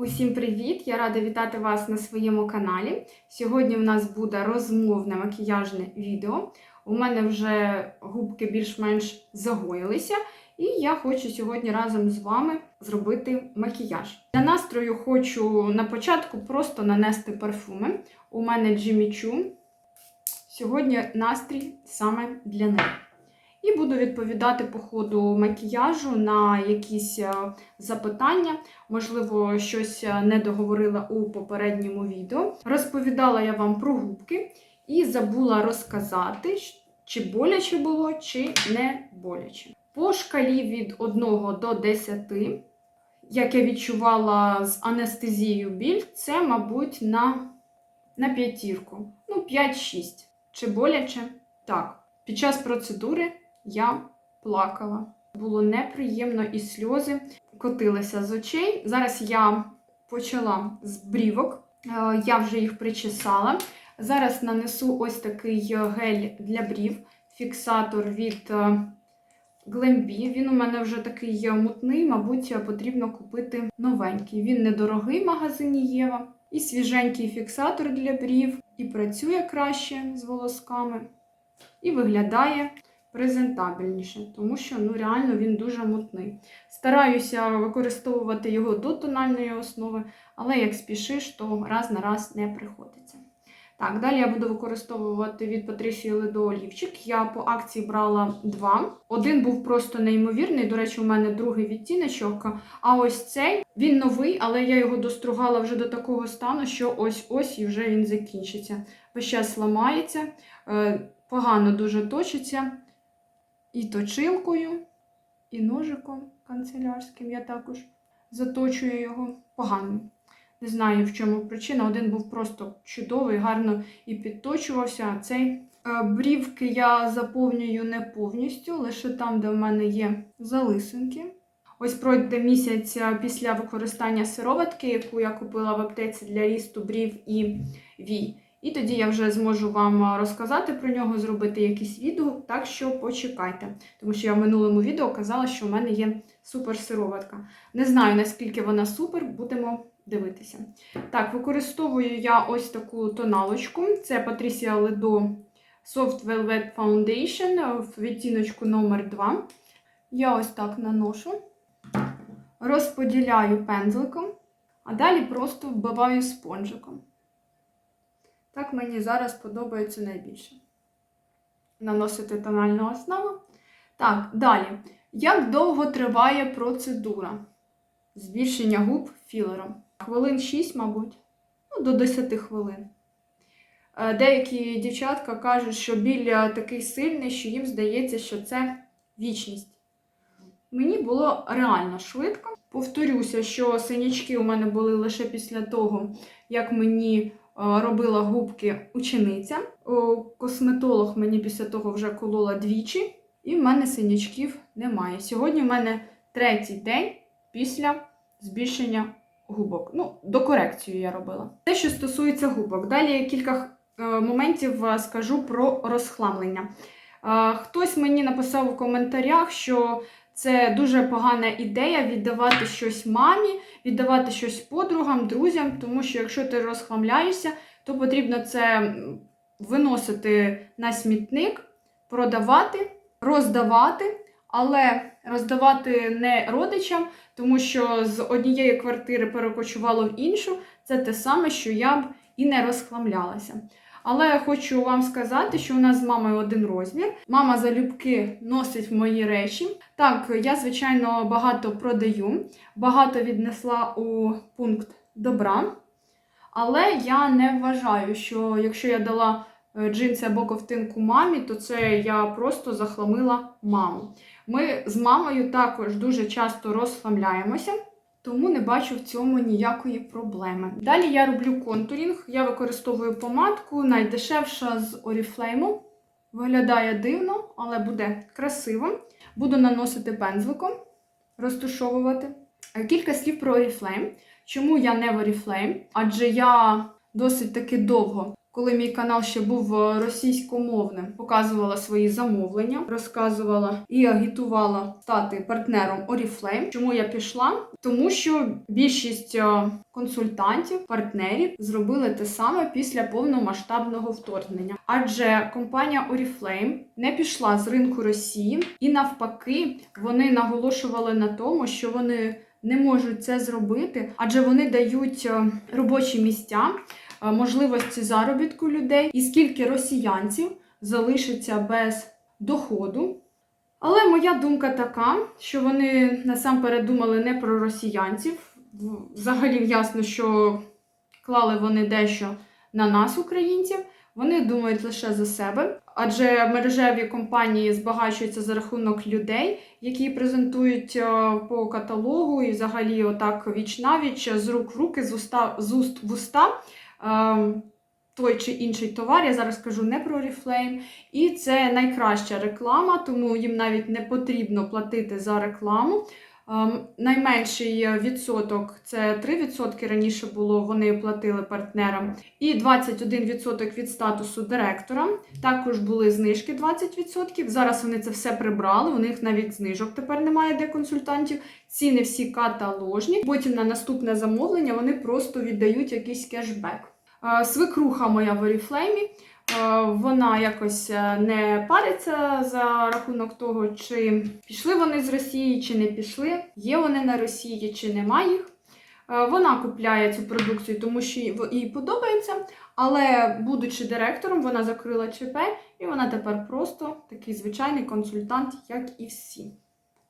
Усім привіт! Я рада вітати вас на своєму каналі. Сьогодні в нас буде розмовне макіяжне відео. У мене вже губки більш-менш загоїлися, і я хочу сьогодні разом з вами зробити макіяж. Для настрою хочу на початку просто нанести парфуми. У мене Jimmy Choo. Сьогодні настрій саме для них. І буду відповідати по ходу макіяжу на якісь е, запитання. Можливо, щось е, не договорила у попередньому відео. Розповідала я вам про губки і забула розказати, чи боляче було, чи не боляче. По шкалі від 1 до 10, як я відчувала з анестезією біль, це, мабуть, на, на п'ятірку. Ну, 5-6. Чи боляче? Так. Під час процедури я плакала. Було неприємно і сльози котилися з очей. Зараз я почала з брівок, Е, я вже їх причесала. Зараз нанесу ось такий гель для брів, фіксатор від е, Glambi. Він у мене вже такий мутний, мабуть, потрібно купити новенький. Він недорогий в магазині Єва. І свіженький фіксатор для брів, і працює краще з волосками, і виглядає презентабельніше, тому що ну, реально він дуже мутний. Стараюся використовувати його до тональної основи, але як спішиш, то раз на раз не приходиться. Так, далі я буду використовувати від Patricia Lido олівчик. Я по акції брала два. Один був просто неймовірний. До речі, у мене другий відтіночок. А ось цей він новий, але я його достругала вже до такого стану, що ось-ось і вже він закінчиться. Весь час ламається, е, погано дуже точиться. І точилкою, і ножиком канцелярським я також заточую його погано. Не знаю, в чому причина. Один був просто чудовий, гарно і підточувався. А цей е, брівки я заповнюю не повністю, лише там, де в мене є залисинки. Ось пройде місяць е, після використання сироватки, яку я купила в аптеці для рісту брів і вій. І тоді я вже зможу вам розказати про нього, зробити якийсь відео, так що почекайте. Тому що я в минулому відео казала, що в мене є супер сироватка. Не знаю, наскільки вона супер, будемо дивитися. Так, використовую я ось таку тоналочку. Це Patricia Lido Soft Velvet Foundation в відтіночку номер 2 Я ось так наношу, розподіляю пензликом, а далі просто вбиваю спонжиком. Так мені зараз подобається найбільше. Наносити тональну основу. Так, далі. Як довго триває процедура збільшення губ філером? Хвилин 6, мабуть, ну, до 10 хвилин. Е, Деякі дівчатка кажуть, що біль такий сильний, що їм здається, що це вічність. Мені було реально швидко. Повторюся, що синячки у мене були лише після того, як мені робила губки учениця. Косметолог мені після того вже колола двічі, і в мене синячків немає. Сьогодні в мене третій день після збільшення губок. Ну, до корекції я робила. Те, що стосується губок. Далі я кілька е, моментів е, скажу про розхламлення. Е, Хтось мені написав у коментарях, що це дуже погана ідея віддавати щось мамі, віддавати щось подругам, друзям, тому що якщо ти розхламляєшся, то потрібно це виносити на смітник, продавати, роздавати, але роздавати не родичам, тому що з однієї квартири перекочувало в іншу. Це те саме, що я б і не розхламлялася. Але я хочу вам сказати, що у нас з мамою один розмір. Мама залюбки носить мої речі. Так, я, звичайно, багато продаю, багато віднесла у пункт добра. Але я не вважаю, що якщо я дала е, джинси або ковтинку мамі, то це я просто захламила маму. Ми з мамою також дуже часто розхламляємося. Тому не бачу в цьому ніякої проблеми. Далі я роблю контурінг. Я використовую помадку, найдешевша з Oriflame. Виглядає дивно, але буде красиво. Буду наносити пензликом, розтушовувати. Кілька слів про Oriflame. Чому я не в Oriflame? Адже я досить таки довго коли мій канал ще був е, російськомовним, показувала свої замовлення, розказувала і агітувала стати партнером Oriflame. Чому я пішла? Тому що більшість е, консультантів, партнерів зробили те саме після повномасштабного вторгнення. Адже компанія Oriflame не пішла з ринку Росії, і навпаки, вони наголошували на тому, що вони не можуть це зробити, адже вони дають е, робочі місця, можливості заробітку людей, і скільки росіянців залишиться без доходу. Але моя думка така, що вони насамперед думали не про росіянців. Взагалі ясно, що клали вони дещо на нас, українців. Вони думають лише за себе, адже мережеві компанії збагачуються за рахунок людей, які презентують е, по каталогу і взагалі отак віч навіч з рук в руки, з уста з уст в уста. Е, Той чи інший товар, я зараз кажу не про Oriflame. І це найкраща реклама, тому їм навіть не потрібно платити за рекламу. Ем, найменший відсоток це 3% раніше було, вони платили партнерам, і 21% від статусу директора. Також були знижки 20%. Зараз вони це все прибрали. У них навіть знижок тепер немає для консультантів. Ціни всі каталожні. Потім на наступне замовлення вони просто віддають якийсь кешбек. Е, Свекруха моя в е, вона якось е, не париться за рахунок того, чи пішли вони з Росії, чи не пішли, є вони на Росії, чи нема їх. Е, Вона купляє цю продукцію, тому що їй подобається. Але, будучи директором, вона закрила ЧП, і вона тепер просто такий звичайний консультант, як і всі.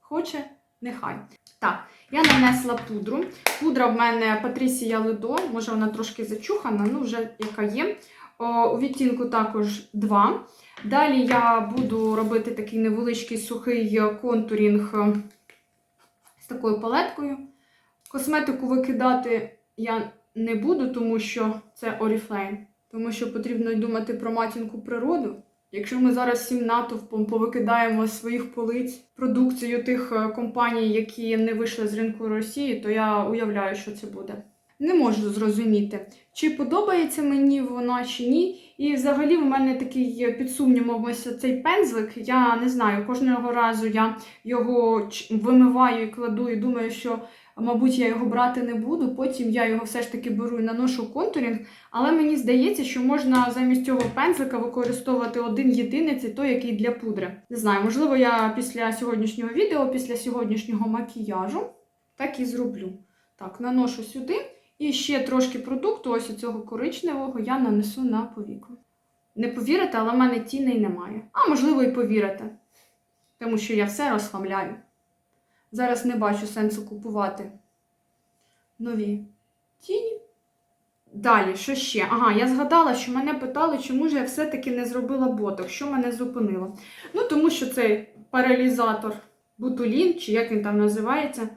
Хоче, нехай. Так, я нанесла пудру. Пудра в мене Патрісія Ледо, може вона трошки зачухана, ну вже яка є. О, у відтінку також 2. Далі я буду робити такий невеличкий сухий контурінг е, з такою палеткою. Косметику викидати я не буду, тому що це Oriflame. Тому що потрібно думати про матінку природу. Якщо ми зараз всім натовпом повикидаємо своїх полиць продукцію тих е, компаній, які не вийшли з ринку Росії, то я уявляю, що це буде. Не можу зрозуміти, чи подобається мені вона чи ні. І взагалі в мене такий під сумнівом ось цей пензлик. Я не знаю, кожного разу я його вимиваю і кладу, і думаю, що, мабуть, я його брати не буду. Потім я його все ж таки беру і наношу контурінг. Але мені здається, що можна замість цього пензлика використовувати один єдиний, це той, який для пудри. Не знаю, можливо, я після сьогоднішнього відео, після сьогоднішнього макіяжу так і зроблю. Так, наношу сюди. І ще трошки продукту, ось цього коричневого, я нанесу на повіку. Не повірите, але в мене тіней немає. А можливо, і повірите. Тому що я все розхламляю. Зараз не бачу сенсу купувати нові тіні. Далі, що ще? Ага, я згадала, що мене питали, чому ж я все-таки не зробила боток, що мене зупинило. Ну, тому що цей паралізатор бутулін, чи як він там називається,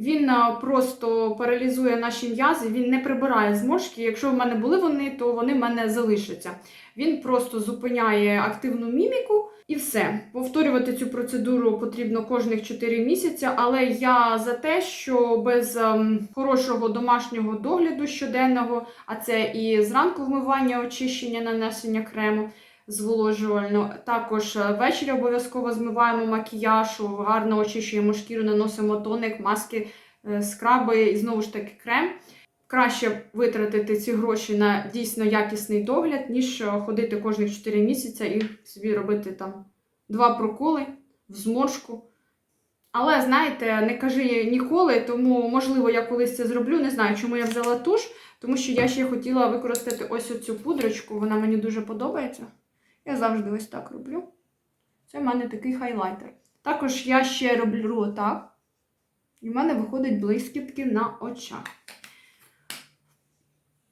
він просто паралізує наші м'язи, він не прибирає зморшки. Якщо в мене були вони, то вони в мене залишаться. Він просто зупиняє активну міміку і все. Повторювати цю процедуру потрібно кожних 4 місяці, але я за те, що без ем, хорошого домашнього догляду щоденного, а це і зранку вмивання, очищення, нанесення крему зволожувально. Також е, ввечері обов'язково змиваємо макіяж, гарно очищуємо шкіру, наносимо тоник, маски, е, скраби і знову ж таки крем. Краще витратити ці гроші на дійсно якісний догляд, ніж е, ходити кожних 4 місяці і собі робити там два проколи в зморшку. Але знаєте, не кажи ніколи, тому можливо я колись це зроблю. Не знаю, чому я взяла туш, тому що я ще хотіла використати ось оцю пудрочку. Вона мені дуже подобається. Я завжди ось так роблю. Це в мене такий хайлайтер. Також я ще роблю отак. І в мене виходить блискітки на очах.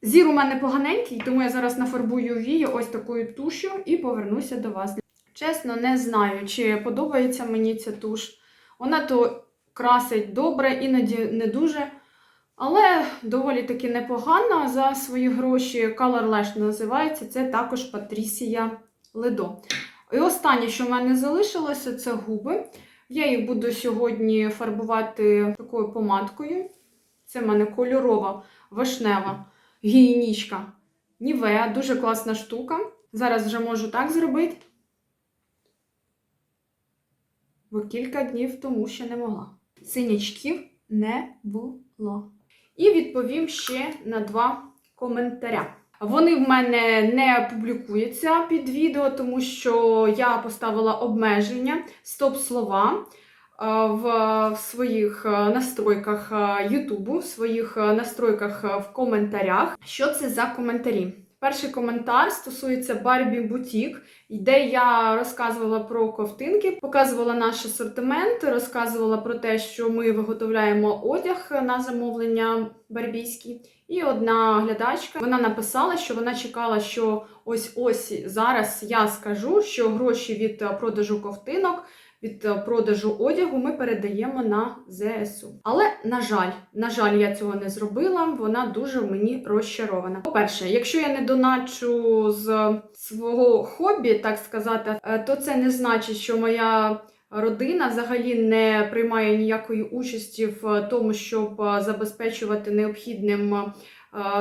Зір у мене поганенький, тому я зараз нафарбую вії ось такою тушю і повернуся до вас. Чесно, не знаю, чи подобається мені ця туш. Вона то красить добре, іноді не дуже. Але доволі таки непогана за свої гроші. Color Lash називається. Це також Патрісія Ледо. І останнє, що в мене залишилося, це губи. Я їх буду сьогодні фарбувати такою помадкою. Це в мене кольорова вишнева гігієнічка Нівеа, дуже класна штука. Зараз вже можу так зробити. Бо кілька днів тому ще не могла. Синячків не було. І відповім ще на два коментаря. Вони в мене не публікуються під відео, тому що я поставила обмеження стоп-слова е, в своїх е, настройках е, Ютубу, в своїх настройках в коментарях. Що це за коментарі? Перший коментар стосується Барбі Бутік, де я розказувала про ковтинки, показувала наш асортимент, розказувала про те, що ми виготовляємо одяг на замовлення барбійські. І одна глядачка вона написала, що вона чекала, що ось ось зараз я скажу, що гроші від продажу ковтинок, від е, продажу одягу ми передаємо на ЗСУ. Але на жаль, на жаль, я цього не зробила. Вона дуже мені розчарована. По-перше, якщо я не доначу з свого хобі, так сказати, е, то це не значить, що моя. Родина взагалі не приймає ніякої участі в тому, щоб е, забезпечувати необхідним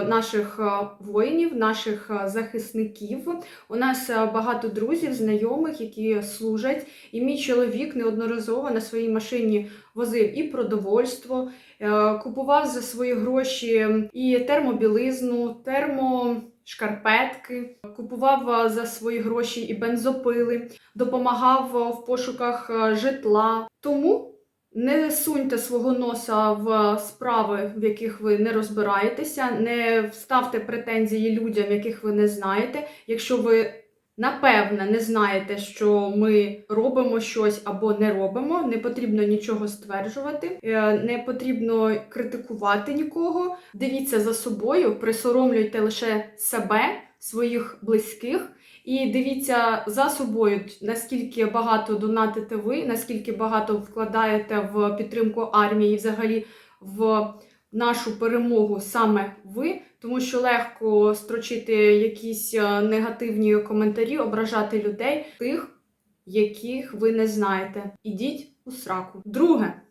наших е, воїнів, наших е, захисників. У нас е, багато друзів, знайомих, які служать, і мій чоловік неодноразово на своїй машині возив і продовольство, е, купував за свої гроші і термобілизну, термошкарпетки, купував е, за свої гроші і бензопили, допомагав е, в пошуках е, житла. Тому не суньте свого носа в справи, в яких ви не розбираєтеся, не ставте претензії людям, яких ви не знаєте. Якщо ви напевне не знаєте, що ми робимо щось або не робимо, не потрібно нічого стверджувати, е, не потрібно критикувати нікого. Дивіться за собою, присоромлюйте лише себе, своїх близьких. І дивіться за собою, наскільки багато донатите ви, наскільки багато вкладаєте в підтримку армії, і взагалі в нашу перемогу саме ви, тому що легко строчити якісь е, негативні коментарі, ображати людей, тих, яких ви не знаєте. Ідіть у сраку. Друге,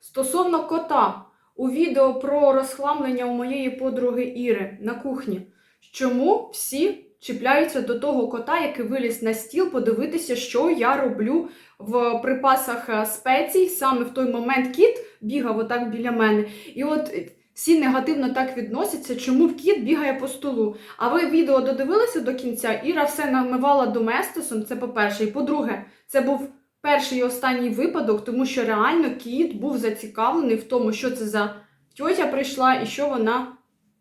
стосовно кота, у відео про розхламлення у моєї подруги Іри на кухні. Чому всі чіпляються до того кота, який виліз на стіл, подивитися, що я роблю в припасах е, спецій. Саме в той момент кіт бігав отак біля мене. І от е, всі негативно так відносяться, чому кіт бігає по столу. А ви відео додивилися до кінця? Іра все намивала доместосом, це по-перше. І по-друге, це був перший і останній випадок, тому що реально кіт був зацікавлений в тому, що це за тьотя прийшла і що вона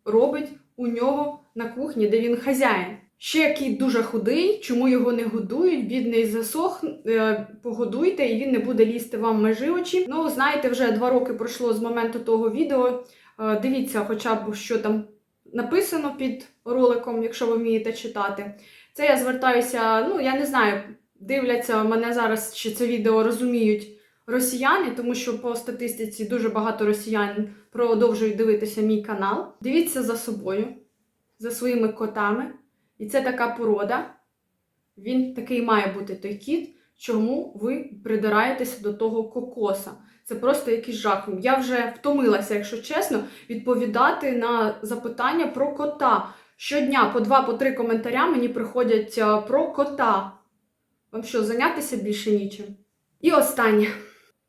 робить у нього на кухні, де він хазяїн. Ще кіт дуже худий, чому його не годують, бідний засох, е, погодуйте, і він не буде лізти вам межи очі. Ну, знаєте, вже два роки пройшло з моменту того відео. Е, дивіться, хоча б що там написано під роликом, якщо ви вмієте читати. Це я звертаюся, ну я не знаю, дивляться мене зараз, чи це відео розуміють росіяни, тому що по статистиці дуже багато росіян продовжують дивитися мій канал. Дивіться за собою, за своїми котами. І це така порода. Він такий має бути той кіт, чому ви придираєтеся до того кокоса. Це просто якийсь жах. Я вже втомилася, якщо чесно, відповідати на запитання про кота. Щодня по два, по три коментаря мені приходять е, про кота. Вам що, зайнятися більше нічим? І останнє.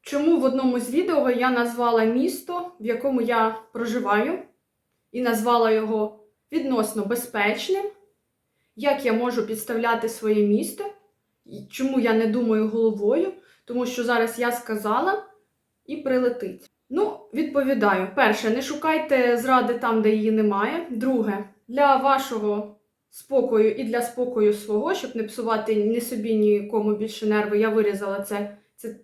Чому в одному з відео я назвала місто, в якому я проживаю, і назвала його відносно безпечним? Як я можу підставляти своє місто? І Чому я не думаю головою? Тому що зараз я сказала і прилетить. Ну, відповідаю: перше, не шукайте зради там, де її немає. Друге, для вашого спокою і для спокою свого, щоб не псувати ні собі, нікому більше нерви, я вирізала це. Це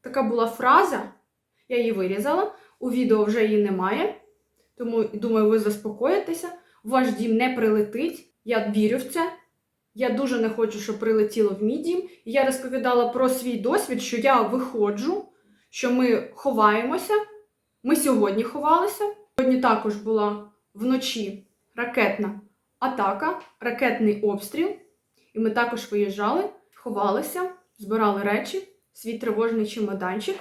така була фраза, я її вирізала. У відео вже її немає. Тому думаю, ви заспокоїтеся. Ваш дім не прилетить. Я вірю в це. Я дуже не хочу, щоб прилетіло в мій дім. І я розповідала про свій досвід, що я виходжу, що ми ховаємося. Ми сьогодні ховалися. Сьогодні також була вночі ракетна атака, ракетний обстріл. І ми також виїжджали, ховалися, збирали речі, свій тривожний чемоданчик.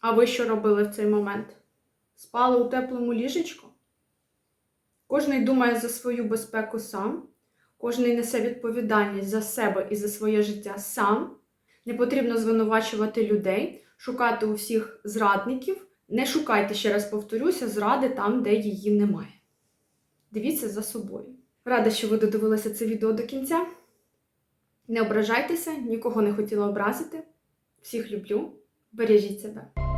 А ви що робили в цей момент? Спали у теплому ліжечку? Кожний думає за свою безпеку сам, кожний несе відповідальність за себе і за своє життя сам. Не потрібно звинувачувати людей, шукати у всіх зрадників. Не шукайте, ще раз повторюся, зради там, де її немає. Дивіться за собою. Рада, що ви додивилися це відео до кінця. Не ображайтеся, нікого не хотіла образити. Всіх люблю. Бережіть себе.